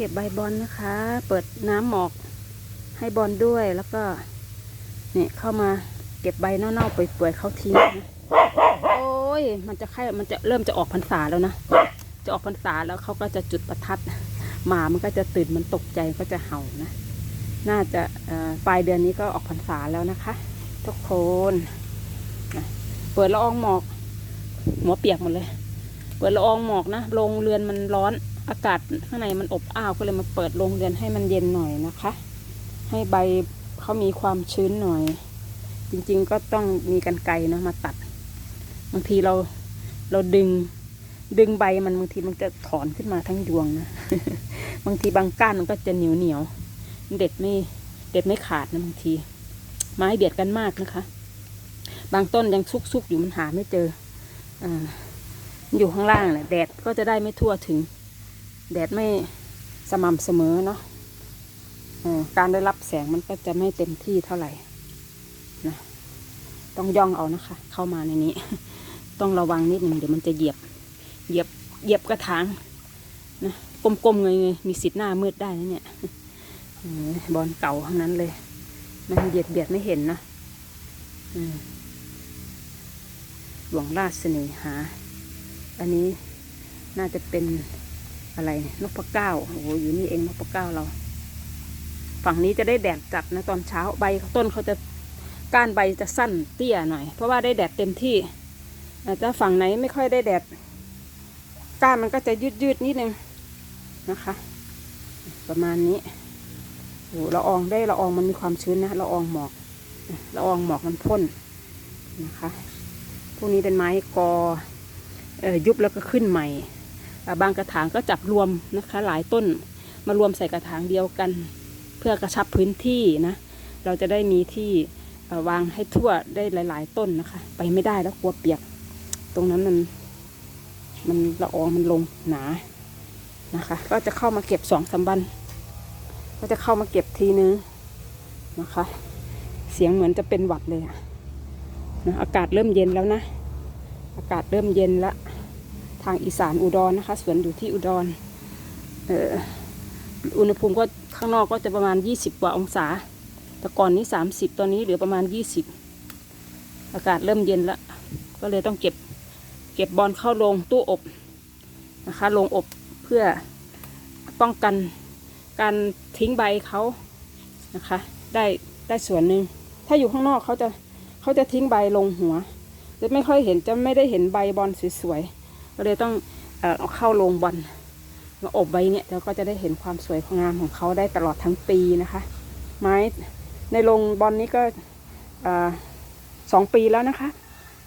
เก็บใบบอลนะคะ เปิดน้ำหมอกให้บอลด้วยแล้วก็เนี่ยเข้ามาเก็บใบเน่าๆเปื่อยๆเขาทิ้งนะโอ้ยมันจะไข่มันจะเริ่มจะออกพรรษาแล้วนะ จะออกพรรษาแล้วเขาก็จะจุดประทัดหมามันก็จะตื่นมันตกใจก็จะเห่านะ น่าจะปลายเดือนนี้ก็ออกพรรษาแล้วนะคะ ทุกคนเปิดละอองหมอก หัวเปียกหมดเลย เปิดละอองหมอกนะโรงเรือนมันร้อน อากาศข้างในมันอบอ้าวก็เลยมาเปิดโรงเรือนให้มันเย็นหน่อยนะคะ ให้ใบเขามีความชื้นหน่อย จริงๆก็ต้องมีกันไกรเนอะมาตัด บางทีเราเราดึงดึงใบมันบางทีมันจะถอนขึ้นมาทั้งยวงนะ บางทีบางก้านมันก็จะเหนียวเหนียวเด็ดไม่เด็ดไม่ขาดนะบางที ไม้เบียดกันมากนะคะ บางต้นยังซุกๆอยู่มันหาไม่เจออ่าอยู่ข้างล่างแหละแดดก็จะได้ไม่ทั่วถึง แดดไม่สม่ำเสมอเนาะการได้รับแสงมันก็จะไม่เต็มที่เท่าไหร่นะต้องย่องเอานะคะ เข้ามาในนี้ ต้องระวังนิดหนึ่งเดี๋ยวมันจะเหยียบ เหยียบเหยียบกระถางนะกลมๆเงยๆมีสิทธิ์หน้ามืดได้นะเนี่ยบอลเก่าทั้งนั้นเลย มันเบียดเบียดไม่เห็นนะหลวงราชเสน่หา อันนี้น่าจะเป็น อะไรนกพะเก้าโอ้โหอยู่นี่เองนกพะเก้าเรา ฝั่งนี้จะได้แดดจัดนะตอนเช้าใบต้นเขาจะก้านใบจะสั้นเตี้ยหน่อย เพราะว่าได้แดดเต็มที่อาจจะฝั่งไหนไม่ค่อยได้แดดก้านมันก็จะยืดยืดนิดนึงนะคะ ประมาณนี้โอ้ละอองได้ละอองมันมีความชื้นนะละอองหมอกละอองหมอกมันพ่นนะคะพวกนี้เป็นไม้กอออยุบแล้วก็ขึ้นใหม่ บางกระถางก็จับรวมนะคะ หลายต้นมารวมใส่กระถางเดียวกัน เพื่อกระชับพื้นที่นะ เราจะได้มีที่วางให้ทั่วได้หลาย ๆ ต้นนะคะ ไปไม่ได้แล้วกลัวเปียก ตรงนั้นมันมันละอองมันลงหนานะคะ ก็จะเข้ามาเก็บสองสามวันก็จะเข้ามาเก็บทีนึงนะคะ เสียงเหมือนจะเป็นหวัดเลยอะนะอากาศเริ่มเย็นแล้วนะ อากาศเริ่มเย็นละทางอีสานอุดรนะคะ สวนอยู่ที่อุดรเอออุณหภูมิก็ข้างนอกก็จะประมาณ 20 กว่าองศา แต่ก่อนนี้ 30 ตอนนี้เหลือประมาณ 20 อากาศเริ่มเย็นละก็เลยต้องเก็บเก็บบอลเข้าลงตู้อบนะคะลงอบเพื่อป้องกันการทิ้งใบเขานะคะ ได้ได้ส่วนหนึ่งถ้าอยู่ข้างนอกเขาจะเขาจะทิ้งใบลงหัวจะไม่ค่อยเห็นจะไม่ได้เห็นใบบอลสวยๆ ก็เลยต้องเอาเข้าโรงบอลมาอบไว้เนี่ยเราก็จะได้เห็นความสวยงามของเขาได้ตลอดทั้งปีนะคะ ไม้ในโรงบอลนี้ก็สองปีแล้วนะคะ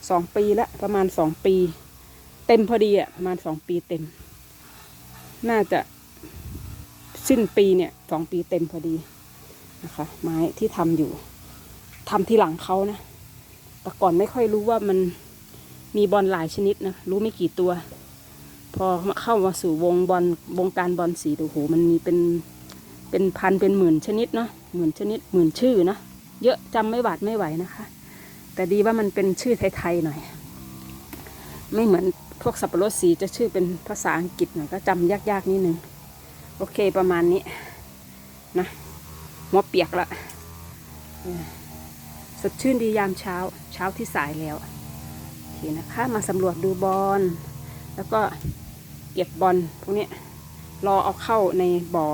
สองปีล้วประมาณสองปี เต็มพอดีอะประมาณสองปีเต็ม น่าจะสิ้นปีเนี่ยสองปีเต็มพอดีนะคะ ไม้ที่ทำอยู่ทำที่หลังเขานะ แต่ก่อนไม่ค่อยรู้ว่ามัน มีบอลหลายชนิดนะ รู้ไม่กี่ตัว พอเข้ามาสู่วงบอลวงการบอลสีโอ้โหมันมีเป็นเป็นพันเป็นหมื่นชนิดเนาะหมื่นชนิดหมื่นชื่อนะเยอะจำไม่หวาดไม่ไหวนะคะ แต่ดีว่ามันเป็นชื่อไทยๆหน่อย ไม่เหมือนพวกสับปะรดสีจะชื่อเป็นภาษาอังกฤษหน่อยก็จำยากๆนิดนึงโอเคประมาณนี้นะหัวเปียกละสดชื่นดียามเช้า เช้าที่สายแล้ว โอเคนะคะ มาสำรวจดูบอลแล้วก็เก็บบอลพวกนี้รอเอาเข้าในบ่อ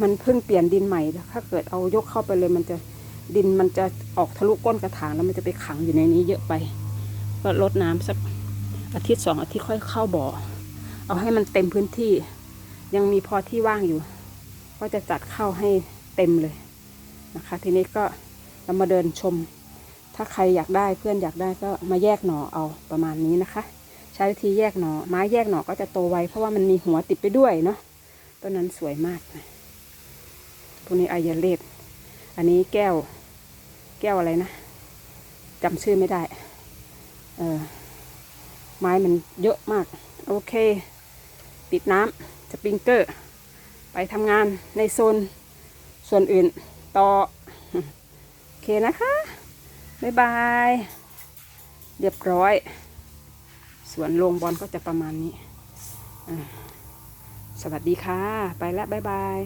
มันเพิ่งเปลี่ยนดินใหม่ ถ้าเกิดเอายกเข้าไปเลย มันจะดินมันจะออกทะลุก้นกระถางแล้วมันจะไปขังอยู่ในนี้เยอะไป ก็ลดน้ำสักอาทิตย์สองอาทิตย์ค่อยเข้าบ่อ เอาให้มันเต็มพื้นที่ ยังมีพอที่ว่างอยู่ ก็จะจัดเข้าให้เต็มเลยนะคะ ทีนี้ก็เรามาเดินชม ถ้าใครอยากได้เพื่อนอยากได้ก็มาแยกหน่อเอาประมาณนี้นะคะ ใช้วิธีแยกหน่อไม้แยกหน่อก็จะโตไวเพราะว่ามันมีหัวติดไปด้วยเนาะต้นนั้นสวยมากนะพวกนี้อายาเลดอันนี้แก้ว แก้วอะไรนะจำชื่อไม่ได้ เออไม้มันเยอะมาก โอเค ปิดน้ำสปริงเกอร์ ไปทำงานในโซนส่วนอื่นต่อ โอเคนะคะ บ๊ายบาย เรียบร้อย สวนโรงบอลก็จะประมาณนี้ สวัสดีค่ะ ไปแล้วบ๊ายบาย